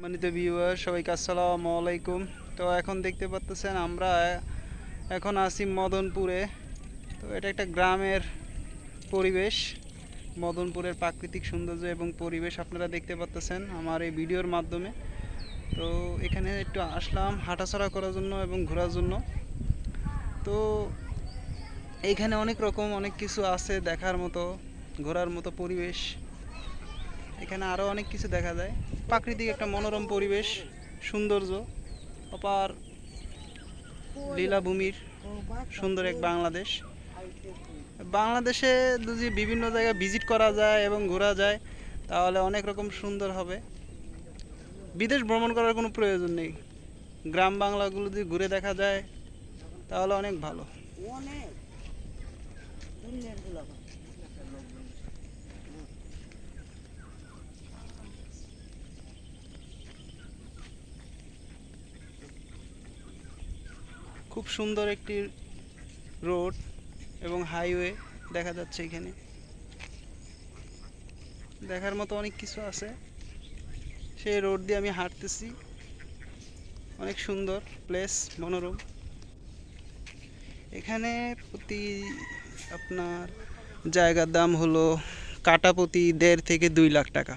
সম্মানিত ভিউয়ার সবাইকে আসসালামু আলাইকুম। তো এখন দেখতে পাচ্ছেন আমরা এখন আছি মদনপুরে। তো এটা একটা গ্রামের পরিবেশ, মদনপুরের প্রাকৃতিক সৌন্দর্য এবং পরিবেশ আপনারা দেখতে পাচ্ছেন আমার এই ভিডিওর মাধ্যমে। তো এখানে একটু আসলাম হাঁটাচলা করার জন্য এবং ঘোরার জন্য। তো এইখানে অনেক রকম অনেক কিছু আছে দেখার মতো, ঘোরার মতো পরিবেশ। এখানে আরও অনেক কিছু দেখা যায়। প্রাকৃতিক একটা মনোরম পরিবেশ, সৌন্দর্য, অপার লীলাভূমির সুন্দর এক বাংলাদেশ। বাংলাদেশে যদি বিভিন্ন জায়গায় ভিজিট করা যায় এবং ঘোরা যায়, তাহলে অনেক রকম সুন্দর হবে। বিদেশ ভ্রমণ করার কোনো প্রয়োজন নেই। গ্রাম বাংলাগুলো যদি ঘুরে দেখা যায়, তাহলে অনেক ভালো। খুব সুন্দর একটি রোড এবং হাইওয়ে দেখা যাচ্ছে এখানে। দেখার মতো অনেক কিছু আছে। সেই রোড দিয়ে আমি হাঁটতেছি। অনেক সুন্দর, প্লেস, মনোরম। এখানে প্রতি আপনার জায়গার দাম হলো কাটা প্রতি দেড় থেকে দুই লাখ টাকা।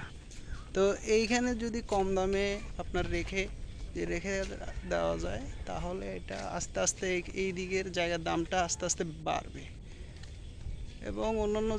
তো এইখানে যদি কম দামে আপনার রেখে রেখে দেওয়া যায়, তাহলে এটা আস্তে আস্তে এই দিকের জায়গার দামটা আস্তে আস্তে বাড়বে। এবং অন্যান্য